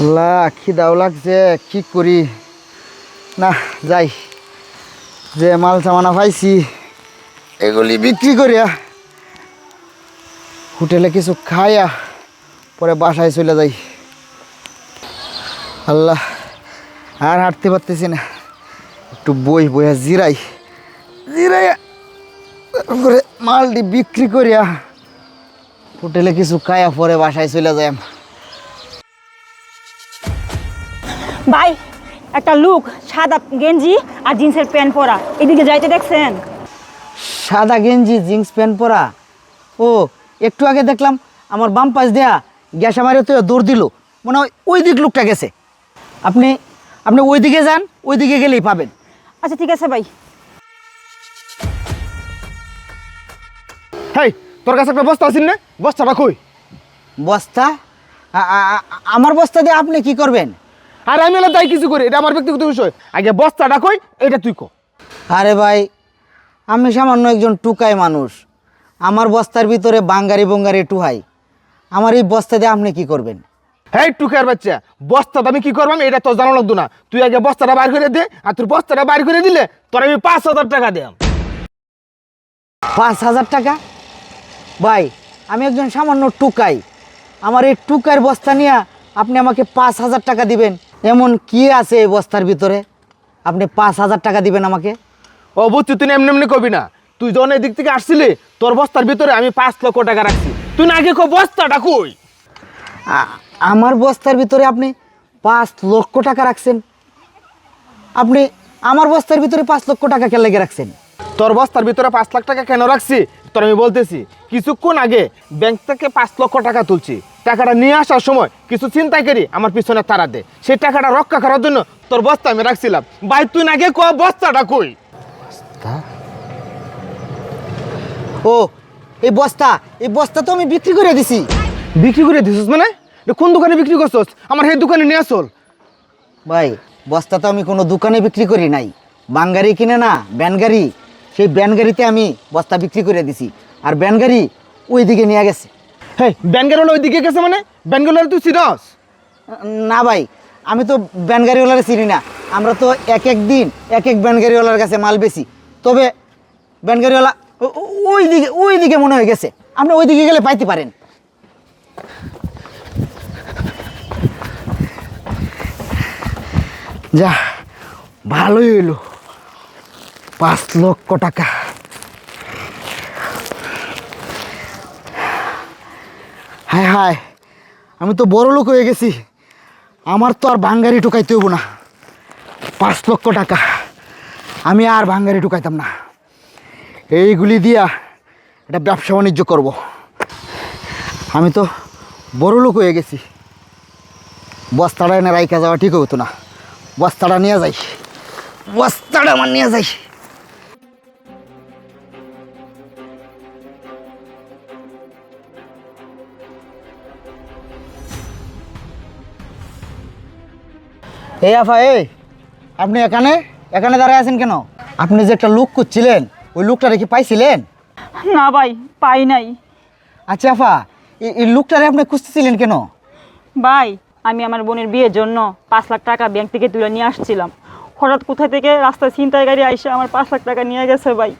আল্লাহ খিদাও লাগছে কি করি? না যাই। যে মাল সামানা পাইছি এগুলি বিক্রি করিয়া হোটেলে কিছু খাইয়া পরে বাসায় চলে যাই। আল্লাহ আর হাঁটতে পারতেছি না। একটু বই বইয়া জিরাই। জিরাই তারপরে মালটি বিক্রি করিয়া হোটেলে কিছু খাইয়া পরে বাসায় চলে যাই। ভাই একটা লুক সাদা গেঞ্জি আর জিন্সের প্যান্ট পরা। এদিকে যাইতে দেখছেন? সাদা গেঞ্জি জিন্স প্যান্ট পরা? ও একটু আগে দেখলাম আমার বাম পাশ দেয়া গ্যাস আমারে তো দৌড় দিল। মনে হয় ওই দিক লোকটা গেছে। আপনি আপনি ওই দিকে যান ওই দিকে গেলেই পাবেন। আচ্ছা ঠিক আছে ভাই। হেই তোর কাছে একটা বস্তা আছিস না? বস্তাটা কই? বস্তা? আমার বস্তা দিয়ে আপনি কি করবেন? আর আমি এলা তাই কিছু করি এটা আমার ব্যক্তিগত বিষয়। আগে বস্তাটা কই এটা তুই কো আরে ভাই আমি সামান্য একজন টুকাই মানুষ। আমার বস্তার ভিতরে বাঙ্গারি বঙ্গারি টুহাই। আমার এই বস্তা দিয়ে আপনি কি করবেন? হেই টুকার বাচ্চা বস্তাটা আমি কি করবাম এটা তো জানা লাগতো না। তুই আগে বস্তাটা বাইর করে দে আর তোর বস্তাটা বাইর করে দিলে তোর আমি পাঁচ হাজার টাকা দিলাম পাঁচ হাজার টাকা? ভাই আমি একজন সামান্য টুকাই। আমার এই টুকার বস্তা নিয়ে আপনি আমাকে পাঁচ হাজার টাকা দিবেন। এমন কি আছে এই বস্তার ভিতরে? আপনি পাঁচ হাজার টাকা দিবেন আমাকে। বুঝছি তুই এমনি এমনি কবি না। তুই যখন এদিক থেকে আসছিলি তোর বস্তার ভিতরে আমি পাঁচ লক্ষ টাকা রাখছি। তুই না আগে কো বস্তাটা কই? আমার বস্তার ভিতরে আপনি পাঁচ লক্ষ টাকা রাখছেন। আপনি আমার বস্তার ভিতরে পাঁচ লক্ষ টাকা কেন লেগে রাখছেন? তোর বস্তার ভিতরে পাঁচ লাখ টাকা কেন রাখছি? তোর আমি বলতেছি কিছুক্ষণ আগে ব্যাংক থেকে পাঁচ লক্ষ টাকা তুলছি। টাকাটা নিয়ে আসার সময় কিছু চিন্তাই করি আমার পিছনে তারা দে। সেই টাকাটা রক্ষা করার জন্য তোর বস্তা আমি রাখছিলাম। ভাই তুই না আগে ক বস্তাটা কই? ও এই বস্তা এই বস্তা তো আমি বিক্রি করে দিছি। বিক্রি করে দিছিস মানে? কোন দোকানে বিক্রি করছস? আমার সেই দোকানে নিয়ে আসল। ভাই বস্তা তো আমি কোনো দোকানে বিক্রি করি নাই। বাঙ্গারি কিনে না ব্যানগাড়ি সেই ব্যানগাড়িতে আমি বস্তা বিক্রি করে দিছি। আর ব্যানগাড়ি ওই দিকে নিয়ে গেছে। হ্যাঁ ব্যানগার ওই দিকে গেছে মানে? ব্যানগার তুই চিনস? না ভাই, আমি তো ব্যানগাড়িওয়ালার চিনি না। আমরা তো এক এক দিন এক এক ব্যানগাড়িওয়ালার কাছে মাল বেশি তবে ও- ওই দিকে ওই দিকে মনে হয়ে গেছে। আপনি ওই দিকে গেলে পাইতে পারেন। যা, ভালোই হইল। পাঁচ লক্ষ টাকা। হায় হায়, আমি তো বড় লোক হয়ে গেছি। আমার তো আর ভাঙ্গারি ঢুকাইতে হব না। পাঁচ লক্ষ টাকা। আমি আর ভাঙ্গারি ঢুকাইতাম না। এইগুলি দিয়া এটা ব্যবসা বাণিজ্য করব। আমি তো বড় লোক হয়ে গেছি। বস্তাটা এনে রাইকা যাওয়া ঠিক হতো না। বস্তাটা নিয়ে যাই। বস্তাটা আমার নিয়ে যাই। এই আফা এই আপনি এখানে? এখানে দাঁড়ায় আছেন কেন? আপনি যে একটা লুক করছিলেন ওই লুকটা রেখে পাইছিলেন? না ভাই পাই নাই। আচ্ছা আফা এই- লুকটারে আপনি খুঁজতেছিলেন কেন? ভাই আমি আমার বোনের বিয়ের জন্য পাঁচ লাখ টাকা ব্যাংক থেকে তুলে নিয়ে আসছিলাম। হঠাৎ কোথায় থেকে রাস্তায় ছিনতাইকারী আইসে আমার পাঁচ লাখ টাকা নিয়ে গেছে ভাই।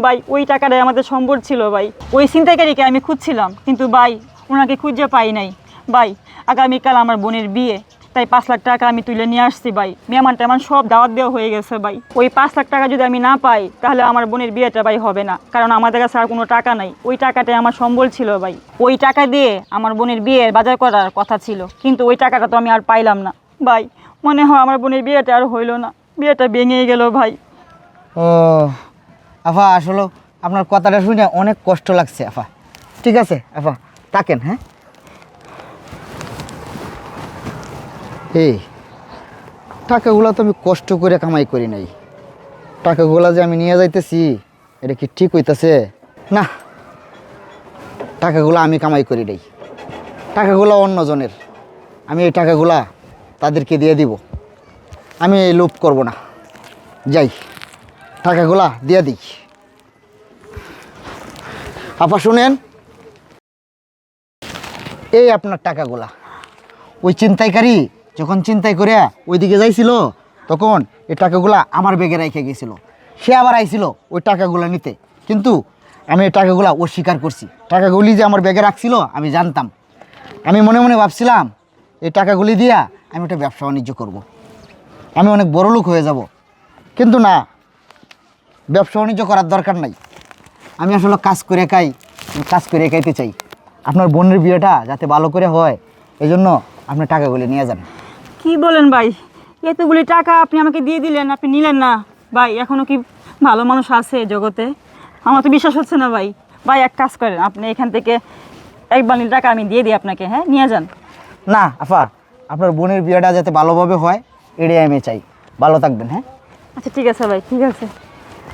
ভাই ওই টাকাটাই আমাদের সম্বর ছিল ভাই। ওই ছিনতাইকারীকে আমি খুঁজছিলাম কিন্তু ভাই ওনাকে খুঁজে পাই নাই। ভাই আগামীকাল আমার বোনের বিয়ে তাই পাঁচ লাখ টাকা আমি তুলে নিয়ে আসছি ভাই। মেহমান টেমান সব দাওয়াত দেওয়া হয়ে গেছে ভাই। ওই পাঁচ লাখ টাকা যদি আমি না পাই, তাহলে আমার বোনের বিয়েটা ভাই হবে না। কারণ আমাদের কাছে আর কোনো টাকা নাই। ওই টাকাটাই আমার সম্বল ছিল ভাই। ওই টাকা দিয়ে আমার বোনের বিয়ের বাজার করার কথা ছিল। কিন্তু ওই টাকাটা তো আমি আর পাইলাম না। ভাই, মনে হয় আমার বোনের বিয়েটা আর হইল না। বিয়েটা ভেঙে গেল ভাই। ও, আফা, আসলে আপনার কথাটা শুনে অনেক কষ্ট লাগছে, আফা। ঠিক আছে, আফা তাকেন হ্যাঁ? এই, টাকাগুলো তো আমি কষ্ট করে কামাই করি নাই। টাকাগুলো যে আমি নিয়ে যাইতেছি, এটা কি ঠিক হইতাছে? না, টাকাগুলো আমি কামাই করি নাই। টাকাগুলো অন্যজনের। আমি এই টাকাগুলা তাদেরকে দিয়ে দিব। আমি এই লোভ করব না। যাই, টাকাগুলা দিয়ে দিই। আপা, শুনেন, এই আপনার টাকাগুলা। ওই চিন্তাইকারী যখন চিন্তাই করে ওইদিকে যাইছিল, তখন এই টাকাগুলা আমার ব্যাগে রেখে গেছিল। সে আবার আইছিল ওই টাকাগুলো নিতে। কিন্তু আমি এই টাকাগুলা অস্বীকার করছি। টাকাগুলি যে আমার ব্যাগে রাখছিল, আমি জানতাম। আমি মনে মনে ভাবছিলাম, এই টাকাগুলি দিয়া আমি একটা ব্যবসা বাণিজ্য করব। আমি অনেক বড় লোক হয়ে যাব। কিন্তু না, ব্যবসা বাণিজ্য করার দরকার নাই। আমি আসলে কাজ করে খাই কাজ করে খাইতে চাই। আপনার বোনের বিয়েটা যাতে ভালো করে হয় এই জন্য আপনি টাকাগুলি নিয়ে যান। কি বলেন ভাই? এতগুলি টাকা আপনি আমাকে দিয়ে দিলেন আপনি নিলেন না। ভাই এখনও কি ভালো মানুষ আছে জগতে? আমার তো বিশ্বাস হচ্ছে না ভাই। ভাই এক কাজ করেন আপনি এখান থেকে এক বান্ডিল টাকা আমি দিয়ে দিই আপনাকে হ্যাঁ? নিয়ে যান। না আফা আপনার বোনের বিয়েটা যাতে ভালোভাবে হয় এটাই আমি চাই। ভালো থাকবেন হ্যাঁ? আচ্ছা ঠিক আছে ভাই ঠিক আছে।